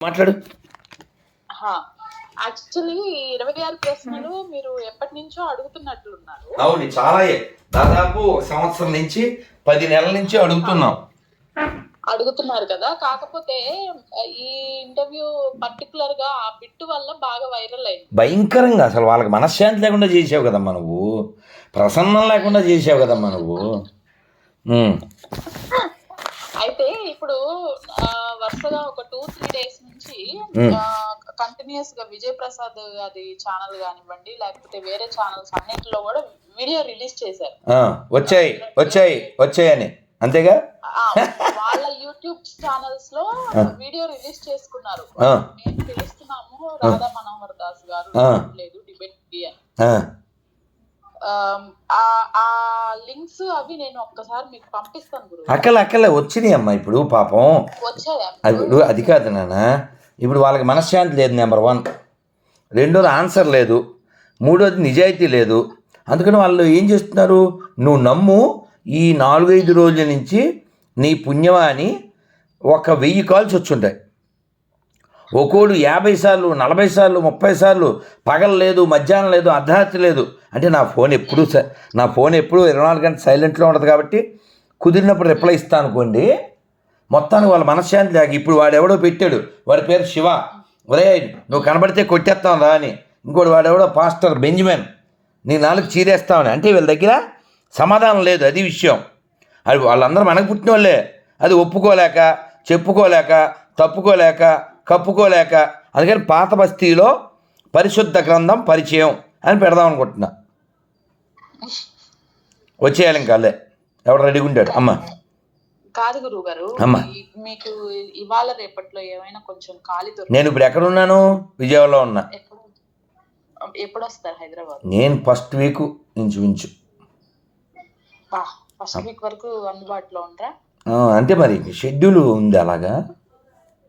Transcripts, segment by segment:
మాట్లాడు. యాక్చువల్లీ ఇరవై ఆరు ప్రశ్నలు మీరు ఎప్పటి నుంచో అడుగుతున్నట్లున్నారు అవును చాలా దాదాపు సంవత్సరం నుంచి పది నెలల నుంచి అడుగుతున్నాం. అడుగుతున్నారు కదా. కాకపోతే ఈ ఇంటర్వ్యూ పర్టికులర్గా ఆ బిట్టు వల్ల బాగా వైరల్ అయింది. భయంకరంగా అసలు వాళ్ళకి మనశ్శాంతి లేకుండా చేసావు కదమ్మా నువ్వు. ప్రసన్నం లేకుండా చేసావు కదమ్మా నువ్వు. అయితే ఇప్పుడు ఆ, వరుసగా ఒక టూ త్రీ డేస్ నుంచి. కంటిన్యూస్గా విజయ్ ప్రసాద్ అది ఛానల్ కానివ్వండి లేకపోతే వేరే ఛానల్స్ అన్నింటిలో కూడా వీడియో రిలీజ్ చేశారు ఆ, వచ్చాయి వచ్చాయి వచ్చాయని అంతేగా వాళ్ళ యూట్యూబ్ ఛానల్స్లో. వీడియో రిలీజ్ చేసుకున్నారు. మేము పిలుస్తున్నాము రాధా మనోహర్ దాస్ గారు. లేదు డిబేట్ అని ఆ, ఆ లింక్స్ అవి నేను ఒక్కసారి మీకు పంపిస్తాను అక్కల అక్కలే వచ్చినాయి అమ్మా ఇప్పుడు పాపం. ఇప్పుడు అది కాదు నాన్న. ఇప్పుడు వాళ్ళకి మనశ్శాంతి లేదు నెంబర్ వన్ రెండోది ఆన్సర్ లేదు. మూడోది నిజాయితీ లేదు. అందుకని వాళ్ళు ఏం చేస్తున్నారు? నువ్వు నమ్ము ఈ నాలుగైదు రోజుల నుంచి నీ పుణ్యమా అని ఒక వెయ్యి కాల్స్ వచ్చుంటాయి. ఒక్కోడు యాభై సార్లు నలభై సార్లు ముప్పై సార్లు పగలు లేదు మధ్యాహ్నం లేదు అర్ధరాత్రి లేదు. అంటే నా ఫోన్ ఎప్పుడు స- నా ఫోన్ ఎప్పుడు ఇరవై నాలుగు గంటలు సైలెంట్లో ఉండదు కాబట్టి కుదిరినప్పుడు రిప్లై ఇస్తాను అనుకోండి. మొత్తానికి వాళ్ళ మనశ్శాంతి లేక ఇప్పుడు వాడెవడో పెట్టాడు. వాడి పేరు శివ. ఒరే నువ్వు కనబడితే కొట్టేస్తాం రా అని. ఇంకోటి వాడెవడో పాస్టర్ బెంజమిన్. నీ నాలుగు చీరేస్తామని. అంటే వీళ్ళ దగ్గర సమాధానం లేదు అది విషయం. అది వాళ్ళందరూ మనకు పుట్టిన వాళ్ళే అది ఒప్పుకోలేక చెప్పుకోలేక తప్పుకోలేక కప్పుకోలేక అందుకని పాత బస్తీలో పరిశుద్ధ గ్రంథం పరిచయం అని పెడదాం అనుకుంటున్నా. వచ్చేయాలి ఇంకా అల్లే. ఎవడు రెడీగా ఉంటాడు అమ్మ. కాదు గురువు గారు అమ్మా. మీకు ఇవాళ రేపట్లో ఏమైనా కొంచెం ఖాళీ దొరికి నేను ఇప్పుడు ఎక్కడున్నాను విజయవాడలో ఉన్నా. ఎప్పుడు? వస్తారు హైదరాబాద్? నేను ఫస్ట్ వీక్ ఇంచుమించు. ఫస్ట్ వీక్ వరకు అందుబాటులో ఆ, అంటే మరి. షెడ్యూల్ ఉంది అలాగా?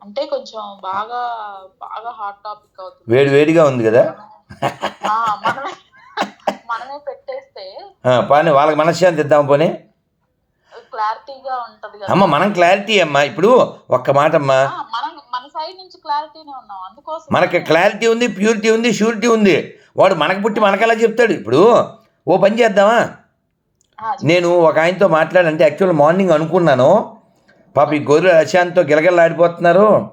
అంటే కొంచెం బాగా బాగా హాట్ టాపిక్ అవుతుంది. వేడి వేడిగా ఉంది కదా? మనమే మనమే పెట్టేస్తే పోనీ వాళ్ళకి మనశ్శాంతి ఇద్దాం పోనీ. క్లారిటీగా ఉంటది కదా. అమ్మ మనం క్లారిటీ అమ్మా ఇప్పుడు ఒక్క మాట అమ్మా. మనం మన సైడ్ నుంచి క్లారిటీనే ఉన్నాం అందుకోసం. మనకి క్లారిటీ ఉంది ప్యూరిటీ ఉంది షూరిటీ ఉంది. వాడు మనకు పుట్టి మనకెలా చెప్తాడు? ఇప్పుడు ఓ పని చేద్దామా? నేను ఒక ఆయనతో మాట్లాడంటే యాక్చువల్ మార్నింగ్ అనుకున్నాను. పాప ఈ గొర్రె అశాంతితో గిలగిలాడిపోతున్నారు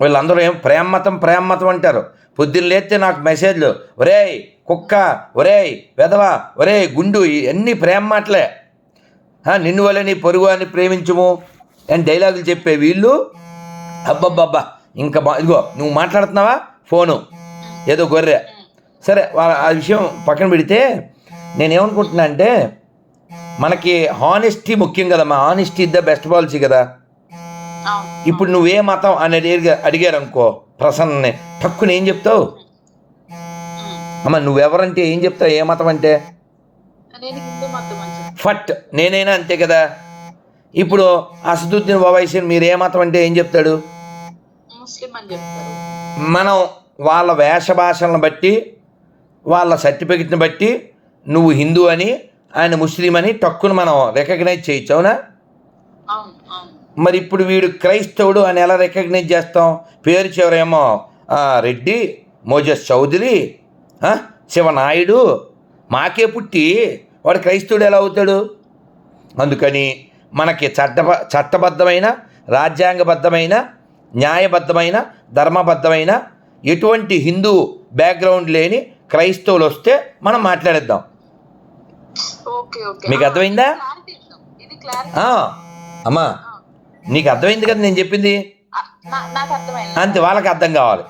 వీళ్ళందరూ ఏం ప్రేమమతం ప్రేమమతం అంటారు. పొద్దున్న లేస్తే నాకు మెసేజ్లు ఒరేయ్ కుక్క ఒరేయ్ వెధవ ఒరేయ్ గుండు ఇవన్నీ ప్రేమ మాటలే. నిన్ను వల్ల నీ పొరుగు అని ప్రేమించుము అని డైలాగులు చెప్పే వీళ్ళు. అబ్బబ్బబ్బా ఇంకా బా ఇదిగో నువ్వు మాట్లాడుతున్నావా? ఫోను. ఏదో గొర్రె. సరే ఆ విషయం పక్కన పెడితే నేనేమనుకుంటున్నా అంటే మనకి హానెస్టీ ముఖ్యం కదమ్మా. హానెస్టీ ద బెస్ట్ పాలసీ కదా. ఇప్పుడు నువ్వే మతం అని అడిగా అడిగారు అనుకో ప్రసన్నని తక్కువ ఏం చెప్తావు. అమ్మ నువ్వెవరంటే ఏం చెప్తావు? ఏ మతం అంటే. ఫట్ నేనైనా అంతే కదా. ఇప్పుడు అసదుద్దీన్ ఓవైసీ మీరు ఏ మతం అంటే ఏం చెప్తాడు? మనం వాళ్ళ వేష భాషలను బట్టి వాళ్ళ సర్టిఫికెట్ని బట్టి నువ్వు హిందూ అని ఆయన ముస్లిం అని టక్కును మనం రికగ్నైజ్ చేయొచ్చు అవునా? మరి ఇప్పుడు వీడు క్రైస్తవుడు అని ఎలా రికగ్నైజ్ చేస్తాం? పేరు చివరేమో రెడ్డి మోజస్ చౌదరి శివనాయుడు మాకే పుట్టి వాడు క్రైస్తవుడు ఎలా అవుతాడు? అందుకని మనకి చట్ట చట్టబద్ధమైన రాజ్యాంగబద్ధమైన న్యాయబద్ధమైన ధర్మబద్ధమైన ఎటువంటి హిందూ బ్యాక్గ్రౌండ్ లేని క్రైస్తవులు వస్తే మనం మాట్లాడేద్దాం. మీకు అర్థమైందా? అమ్మా నీకు అర్థమైంది కదా నేను చెప్పింది? అంతే వాళ్ళకి అర్థం కావాలి.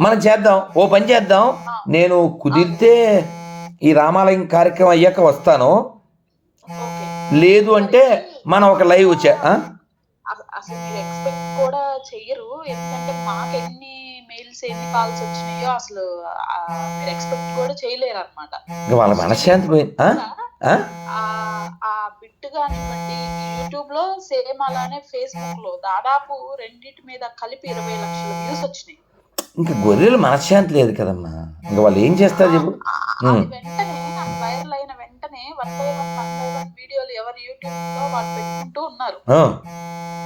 మనం చేద్దాం. ఓ పని చేద్దాం. నేను కుదిరితే ఈ రామాలయం కార్యక్రమం అయ్యాక వస్తాను. లేదు అంటే మనం ఒక లైవ్ చే ఆ? అస- అసలు మీరు ఎక్స్పెక్ట్ కూడా చెయ్యరు. ఎందుకంటే మాకు మెయిల్స్ ఎన్ని కాల్స్ వచ్చినాయో అసలు మీరు ఎక్స్పెక్ట్ కూడా చేయలేరు అనమాట వాళ్ళ మనశ్శాంతి పోయింది ఆ? బిట్ కానివ్వండి యూట్యూబ్లో సేమ్ అలానే ఫేస్బుక్లో దాదాపు రెండింటి మీద కలిపి ఇరవై లక్షల వ్యూస్ వచ్చినాయి. ఇంకా గొర్రెలు మనశ్శాంతి లేదు కదమ్మా. ఇంకా వాళ్ళు ఏం చేస్తారు చెప్పు? వెంటనే వైరల్ అయిన వెంటనే one by one one by one వీడియోలు ఎవరు యూట్యూబ్లో వాళ్ళు పెట్టుకుంటూ ఉన్నారు.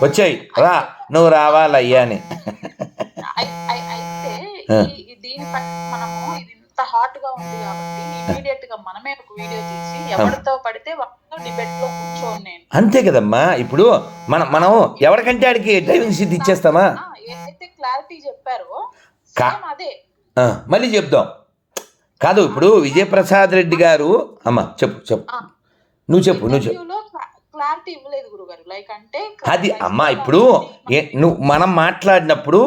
వచ్చాయి. రా నువ్వు రావాలయ్యా అని. దీనిపై మనము ఇది ఇంత హాట్గా ఉంది కాబట్టి ఇమీడియట్గా మనమే ఒక వీడియో తీసి ఎవరితో పడితే వాళ్ళతో డిబేట్లో కూర్చోను నేను. అంతే కదమ్మా. ఇప్పుడు మనం మనం ఎవరికంటే ఆడికి డ్రైవింగ్ సీట్ ఇచ్చేస్తామా? ఏదైతే క్లారిటీ చెప్పారో సేమ్ అదే. మళ్ళీ చెప్దాం. కాదు ఇప్పుడు విజయప్రసాద్ రెడ్డి గారు అమ్మ చెప్పు చెప్పు. నువ్వు చెప్పు నువ్వు చెప్పు. క్లారిటీ ఇవ్వలేదు గురుగారు. లైక్ అంటే అది అమ్మా ఇప్పుడు నువ్వు మనం మాట్లాడినప్పుడు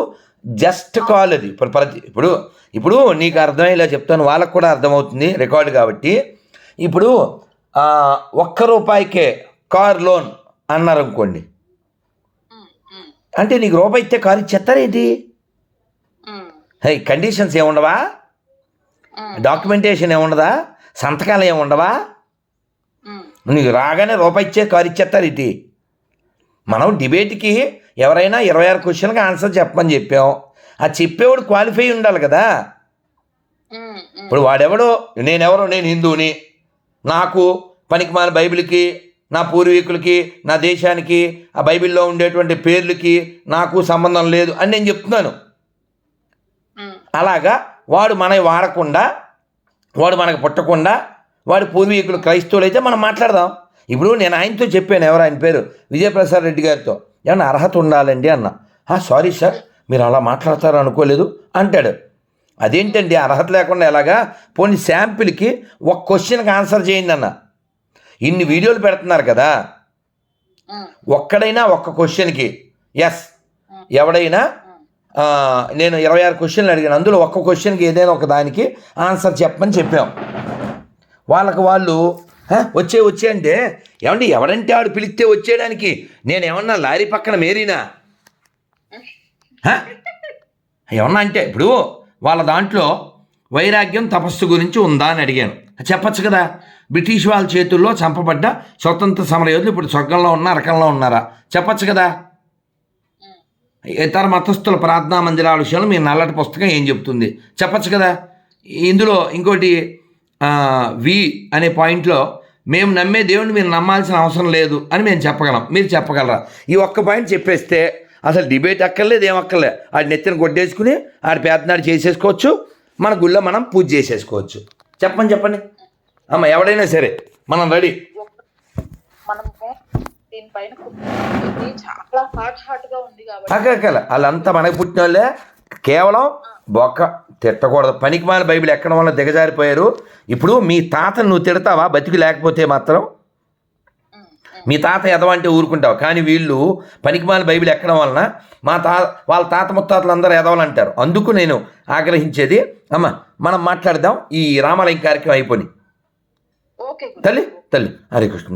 జస్ట్ కాల్ అది. ఇప్పుడు ప్రతి ఇప్పుడు ఇప్పుడు నీకు అర్థమయ్యేలా చెప్తాను. వాళ్ళకు కూడా అర్థమవుతుంది రికార్డు కాబట్టి. ఇప్పుడు ఒక్క రూపాయికే కార్ లోన్ అన్నారు అనుకోండి అంటే నీకు రూపాయి ఇస్తే కారు ఇచ్చేస్తారేంటి హై కండిషన్స్ ఏముండవా? డాక్యుమెంటేషన్ ఏముండదా? సంతకాలు ఏముండవా? నీకు రాగానే రూపాయి ఇచ్చే కారు ఇచ్చేస్తారు ఇటీ మనం డిబేట్కి ఎవరైనా ఇరవై ఆరు క్వశ్చన్కి ఆన్సర్ చెప్పమని చెప్పాం. ఆ చెప్పేవాడు క్వాలిఫై ఉండాలి కదా. ఇప్పుడు వాడెవడో? నేనెవరో? నేను హిందువుని. నాకు పనికిమాల బైబిల్కి నా పూర్వీకులకి నా దేశానికి ఆ బైబిల్లో ఉండేటువంటి పేర్లకి నాకు సంబంధం లేదు అని నేను చెప్తున్నాను. అలాగా వాడు మనవి వాడకుండా వాడు మనకు పుట్టకుండా వాడి పూర్వీకులు క్రైస్తవులు అయితే మనం మాట్లాడదాం. ఇప్పుడు నేను ఆయనతో చెప్పాను ఎవరు ఆయన పేరు? విజయప్రసాద్ రెడ్డి గారితో. ఏమన్నా అర్హత ఉండాలండి అన్న. సారీ సార్ మీరు అలా మాట్లాడతారు అనుకోలేదు అంటాడు. అదేంటండి అర్హత లేకుండా ఎలాగా? పోనీ శాంపిల్కి ఒక క్వశ్చన్కి ఆన్సర్ చేయండి అన్న. ఇన్ని వీడియోలు పెడుతున్నారు కదా. ఒక్కడైనా ఒక్క క్వశ్చన్కి. ఎస్ ఎవడైనా నేను ఇరవై ఆరు క్వశ్చన్లు అడిగాను. అందులో ఒక్క క్వశ్చన్కి ఏదైనా ఒక దానికి ఆన్సర్ చెప్పమని చెప్పాం. వాళ్ళకి వాళ్ళు "హ, వచ్చే వచ్చే అంటే ఏమండి ఎవడంటే ఆడు పిలిస్తే వచ్చేయడానికి నేను ఏమన్నా లారీ పక్కన మేరీనా? ఏమన్నా అంటే ఇప్పుడు వాళ్ళ దాంట్లో వైరాగ్యం తపస్సు గురించి ఉందా అని అడిగాను. చెప్పచ్చు కదా బ్రిటిష్ వాళ్ళ చేతుల్లో చంపబడ్డ స్వతంత్ర సమరయోధులు ఇప్పుడు స్వర్గంలో ఉన్న రకంలో ఉన్నారా? చెప్పచ్చు కదా. ఇతర మతస్థుల ప్రార్థనా మందిరాల విషయంలో మీ నల్లటి పుస్తకం ఏం చెప్తుంది? చెప్పచ్చు కదా. ఇందులో ఇంకోటి వి అనే పాయింట్లో మేము నమ్మే దేవుడిని మీరు నమ్మాల్సిన అవసరం లేదు అని మేము చెప్పగలం. మీరు చెప్పగలరా? ఈ ఒక్క పాయింట్ చెప్పేస్తే అసలు డిబేట్ అక్కర్లేదు ఏం ఆడి నెత్తిన కొట్టేసుకుని ఆడి పేదనాడు చేసేసుకోవచ్చు. మన గుళ్ళో మనం పూజ చేసేసుకోవచ్చు. చెప్పండి చెప్పండి. అమ్మ ఎవడైనా సరే మనం రెడీ. కాబట్టి. అక్కల వాళ్ళంతా మనకు పుట్టిన వాళ్ళే కేవలం బొక్క తిట్టకూడదు. పనికి మాల బైబిల్ ఎక్కడం వల్ల దిగజారిపోయారు. ఇప్పుడు మీ తాతను నువ్వు తిడతావా? బతికి లేకపోతే మాత్రం? మీ తాత ఎదవంటే ఊరుకుంటావు. కానీ వీళ్ళు పనికిమాల బైబిల్ ఎక్కడం వలన మా తా వాళ్ళ తాత ముత్తాతలు అందరూ ఎదవలు అంటారు. అందుకు నేను ఆగ్రహించేది అమ్మ మనం మాట్లాడదాం. ఈ రామాలయం కార్యక్రమం అయిపోయి. తల్లి తల్లి. హరే కృష్ణ.